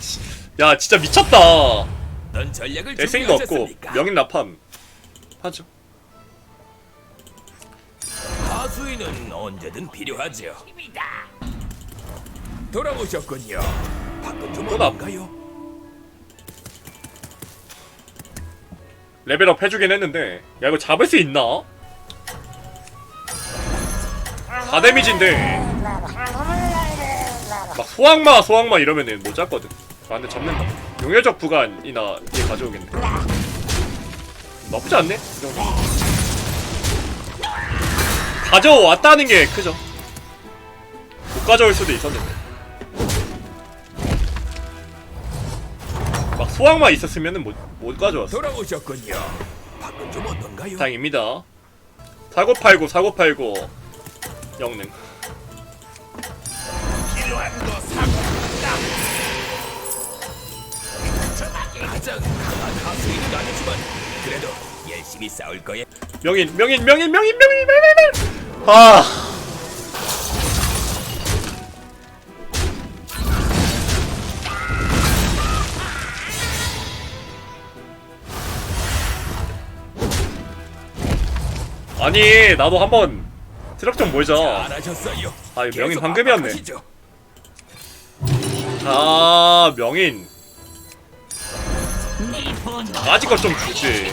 씨. 야 진짜 미쳤다 어떤 전략을 에생이도 없고 준비하셨습니까? 명인 라팜 하죠 하수인은 언제든 필요하죠. 돌아오셨군요. 밖은 좀또 나- 어떤가요? 레벨업 해주긴 했는데 야 이거 잡을 수 있나? 4 데미지인데 막 소악마 소악마 이러면은 못 잡거든 아 근데 잡는다 용혈적 부간이나 얘 가져오겠네 나쁘지 않네 이 정도 가져왔다는 게 크죠 못 가져올 수도 있었는데 막 소악마 있었으면은 못, 못 가져왔어 돌아오셨군요. 밖은 좀 어떤가요? 다행입니다. 사고 팔고 사고 팔고 영능. 가장 강한 하수인은 아니지만 그래도 열심히 싸울 거예요. 명인 명인 명인 명인 명인 명인 명인. 아. 아니 나도 한번 트럭 좀 몰자. 잘하셨어요. 아, 명인 계속 황금이었네. 압박하시죠. 아 명인. 아직 것좀 주지.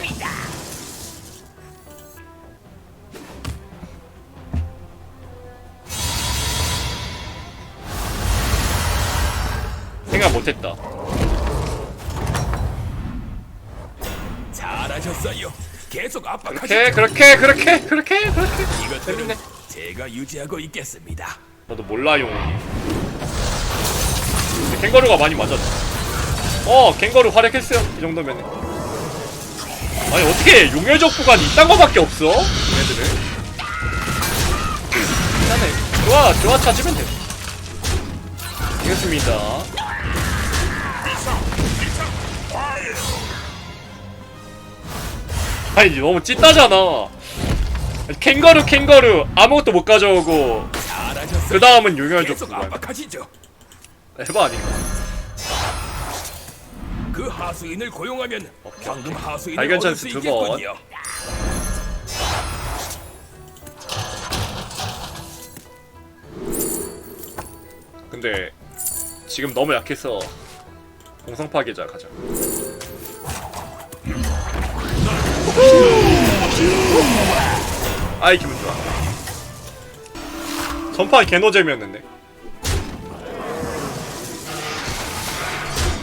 생각 못했다. 잘하셨어요. 계속 압박하시죠. 그렇게 그렇게 그렇게 그렇게 그렇게. 이것들은 재밌네. 제가 유지하고 있겠습니다. 나도 몰라요. 캥거루가 많이 맞았어. 어, 캥거루 활약했어요. 이 정도면. 아니 어떻게 용혈적 구간이 이딴 거밖에 없어? 얘네들은. 괜찮네. 좋아, 좋아 찾으면 돼. 되겠습니다. 아니 너무 찐따잖아. 캥거루 캥거루 아무것도 못 가져오고. 그 다음은 용혈적 구간. 에바 아닌가? 그 하수인을 고용하면 방금 하수인을 발견 얻을 찬스 수 두 번. 있겠군요. 근데 지금 너무 약해서 공성 파괴자 가자. 아이 기분 좋아. 전판 개노잼이었는데.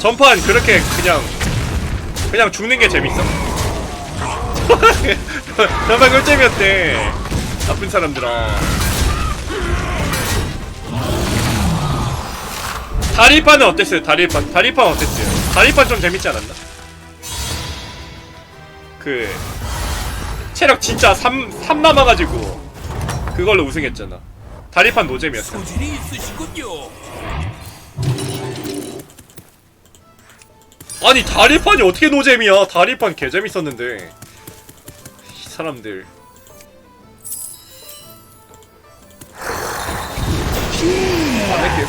전판 그렇게 그냥 그냥 죽는 게 재밌어? 전판 꿀잼이었대. 나쁜 사람들아. 다리판은 어땠어요? 다리판 다리판 어땠어요? 다리판 좀 재밌지 않았나? 그 체력 진짜 3, 3 남아가지고 그걸로 우승했잖아 다리판 노잼이었어 소질이 있으시군요. 아니 다리판이 어떻게 노잼이야? 다리판 개재밌었는데. 이 사람들. 안 할게요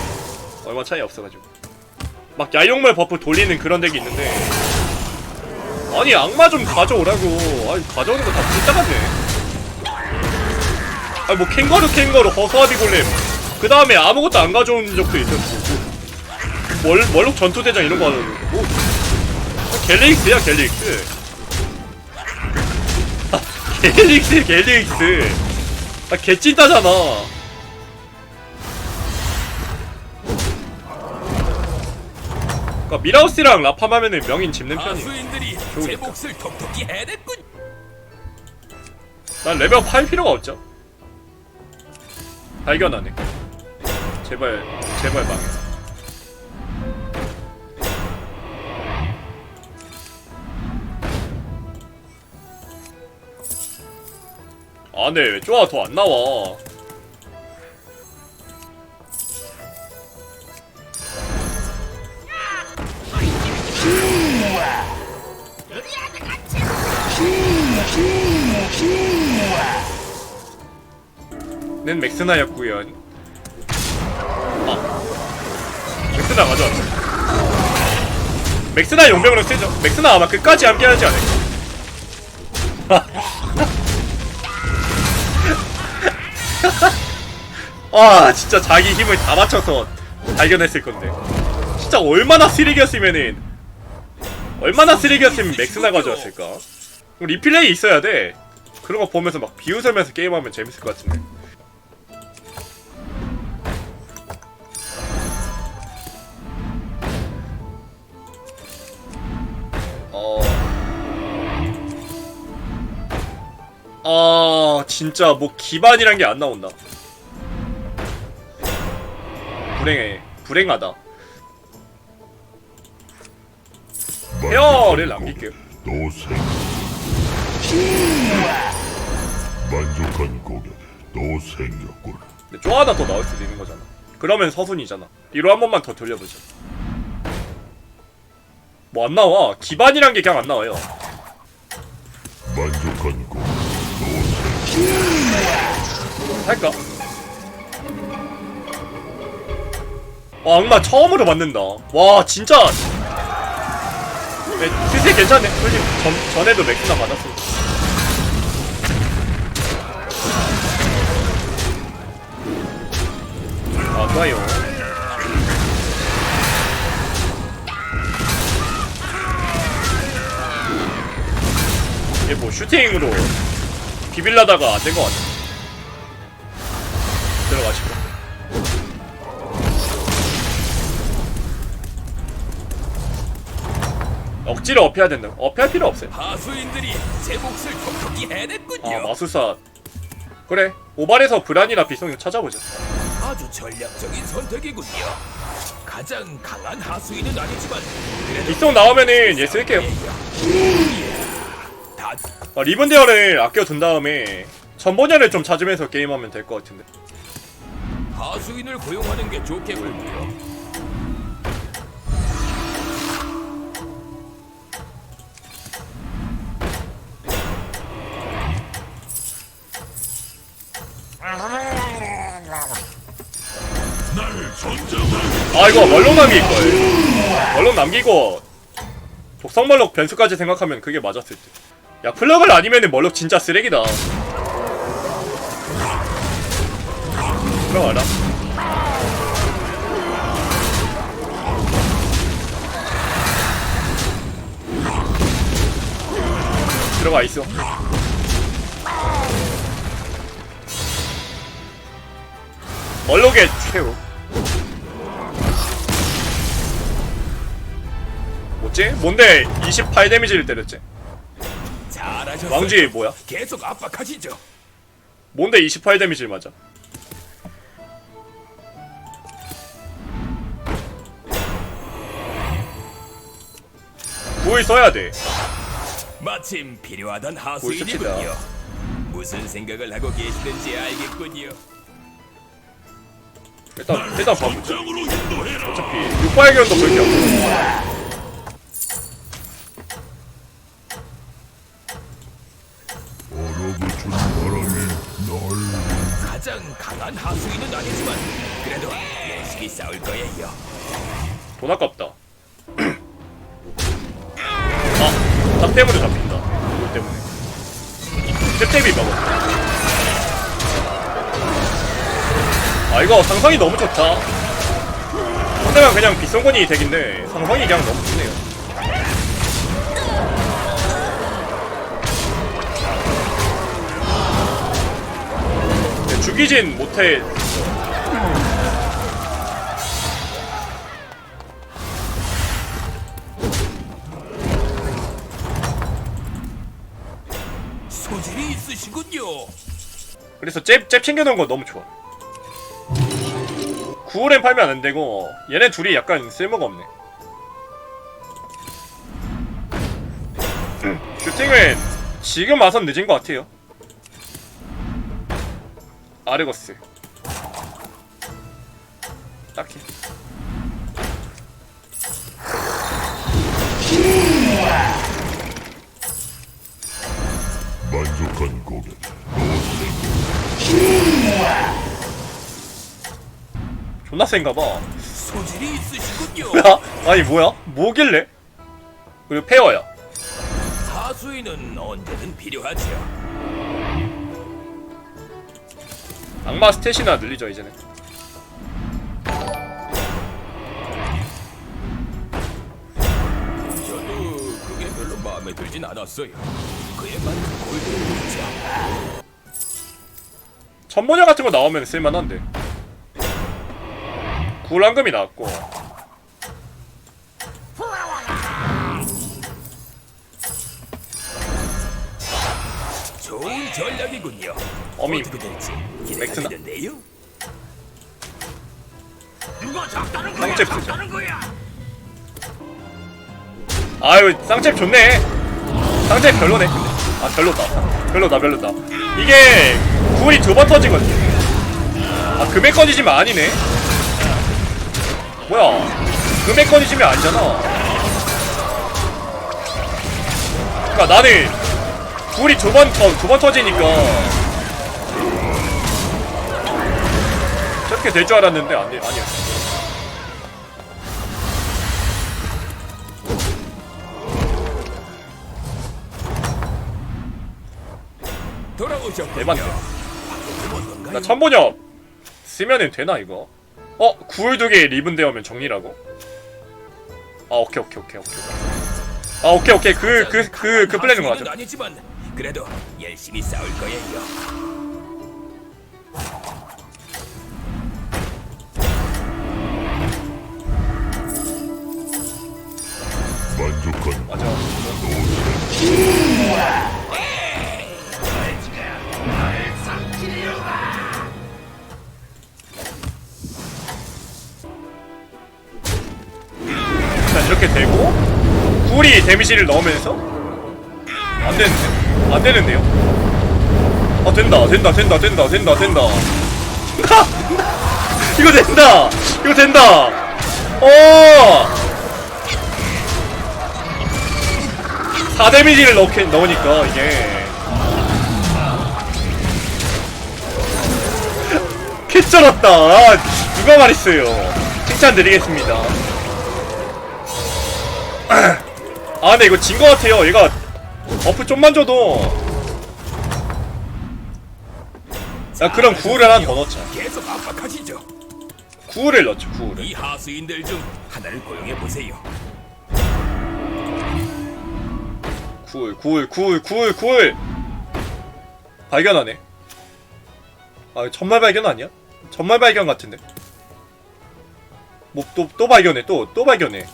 얼마 차이 없어가지고. 막 야용물 버프 돌리는 그런 덱이 있는데. 아니 악마 좀 가져오라고. 아니 가져오는 거다 같네. 아니 뭐 캥거루 캥거루 허수아비 골렘. 그 다음에 아무것도 안 가져온 적도 있었고. 뭐, 월, 월록 전투대장 이런 거 하는 거 뭐, 갤릭스야 갤릭스. 아, 갤릭스 갤릭스. 아 개찐따잖아. 그니까 미라우스랑 라팜 하면은 명인 집는 편이야. 하수인들이 제 좋으니까. 몫을 톡톡히 해냈군. 난 레벨업 할 필요가 없죠. 발견하네. 제발 제발 망해 아 근데 왜 쪼아 더 안 나와? 는 맥스나였구요. 아. 맥스나 가져왔어 맥스나 용병으로 쓰죠. 맥스나 아마 끝까지 함께 하지 않을까 와 진짜 자기 힘을 다 맞춰서 발견했을 건데. 진짜 얼마나 쓰레기였으면은 얼마나 쓰레기였으면 맥스나 가져왔을까? 리플레이 있어야 돼. 그런 거 보면서 막 비웃으면서 게임하면 재밌을 것 같은데 아 진짜 뭐 기반이란 게 안 나온다. 불행해 불행하다. 헤어를 남길게요. 또 생. 만족한 고객 또 생겼군. 근데 쪼 하나 더 나올 수도 있는 거잖아. 그러면 서순이잖아. 뒤로 한 번만 더 돌려보자 뭐 안 나와. 기반이란 게 그냥 안 나와요 할까? 와 악마 처음으로 맞는다. 와 진짜. 네, 스세 괜찮네. 솔직히 전, 전에도 맥스나 맞았어 아 좋아요. 이게 뭐 슈팅으로 비빌라다가 안 된 것 같아 들어가시고. 억지로 업해야 된다. 업해할 필요 없어요. 하수인들이 제 몫을 톡톡히 해냈군요. 아 마술사. 그래 오발에서 브란이나 비성이 찾아보자. 아주 전략적인 선택이군요. 가장 강한 하수인은 아니지만 그래도 비성 나오면은 얘 쓸게요. 다 아, 리븐데어를 아껴둔 다음에 전번연을 좀 찾으면서 게임하면 될 것 같은데 하수인을 고용하는 게 좋겠군요. 아 이거 멀록 남길걸 멀록 남기고 독성멀록 변수까지 생각하면 그게 맞았을 듯 야 플러글 아니면은 멀록 진짜 쓰레기다 들어가라 들어가 있어 멀록의 최후 뭐지? 뭔데 28 데미지를 때렸지? 잘하셨어요. 왕지 뭐야? 계속 압박하시죠. 뭔데 28 데미지를 맞아? 뭘 써야 돼? 마침 필요하던. 하수인이군요. 무슨 생각을 하고 계시는지 알겠군요. 일단 일단 봐보자. 어차피 육발견도 그렇게 가장 강한 하수인은 아니지만 그래도 열심히 싸울 거예요. 돈 아깝다. 아, 딱 때문에 잡힌다. 이거 때문에. 탭탭이 먹어. 아, 이거 상상이 너무 좋다. 상대가 그냥 빗성건이 덱인데 상상이 그냥 너무 좋네요. 근데 죽이진 못해. 소질이 있으시군요. 그래서 잽, 잽 챙겨놓은 거 너무 좋아. 9홀엔 팔면 안 되고, 얘네 둘이 약간 쓸모가 없네. 음, 슈팅은 지금 와선 늦은 것 같아요. 아르거스. 딱히. 존나 센가 봐. 소질이 있으시군요. 야, 아니 뭐야? 뭐길래? 그리고 페어야 하수인은 언제든 필요하지요. 악마 스탯이나 늘리죠 이제는 저도 그게 별로 마음에 들진 않았어요. 천모녀 같은 거 나오면 쓸만한데 구랑금이 나왔고 좋은 전략이군요. 어미. 어떻게 될지 기대가 맥스나? 되는데요. 쌍잽 쓰죠 아유 쌍잽 좋네 쌍잽 별로네 아 별로다. 별로다 별로다. 이게 구울이 두 번 터지거든 아 금액 꺼지지면 아니네. 뭐야? 금액 꺼지지면 아니잖아. 그니까 나는 구울이 두번두번 터지니까 저렇게 될 줄 알았는데 아니 아니었어 건가요? 나 천번역 쓰면은 되나 이거? 어? 구울 두개 리븐 되어면 정리라고? 아 오케이 오케이 오케이 오케이 아 오케이 오케이 그 그 그 그 플랜인 거 하수인은 맞아 아니지만 그래도 열심히 싸울 거예요. 만족한 맞아 이렇게 되고 구울이 데미지를 넣으면서? 안 되는데. 안 되는데요? 아 된다 된다 된다 된다 된다 된다. 이거 된다! 이거 된다! 어! 4데미지를 넣게, 넣으니까 이게. 개쩔었다. 아, 누가 말했어요? 칭찬 드리겠습니다 아 근데 이거 진 거 같아요. 얘가 버프 좀만 줘도. 야 그럼 구울을 하나 더 넣자. 계속 압박하시죠. 구울을 넣죠 구울을. 이 하수인들 중 하나를 고용해 보세요. 구울 구울 구울 구울 구울. 발견하네. 아 천말 발견 아니야? 천말 발견 같은데. 뭐또또 발견해 또 또 발견해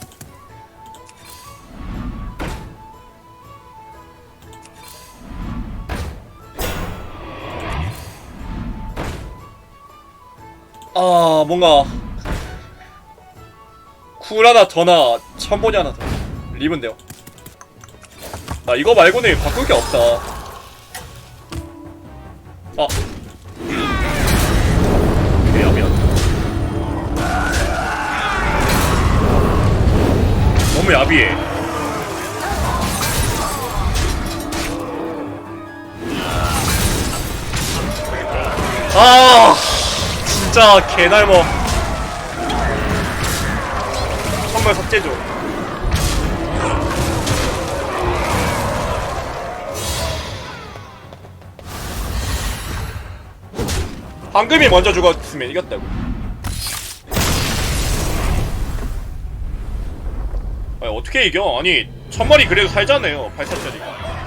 아 뭔가 쿨 하나 더나 천본이 하나 더 리븐 돼요 나 이거 말고는 바꿀 게 없다. 아. 미안. 너무 야비해. 아, 진짜 개날먹. 선물 삭제죠. 황금이 먼저 죽었으면 이겼다고. 아니, 어떻게 이겨? 아니, 천마리 그래도 살잖아요, 8사짜리.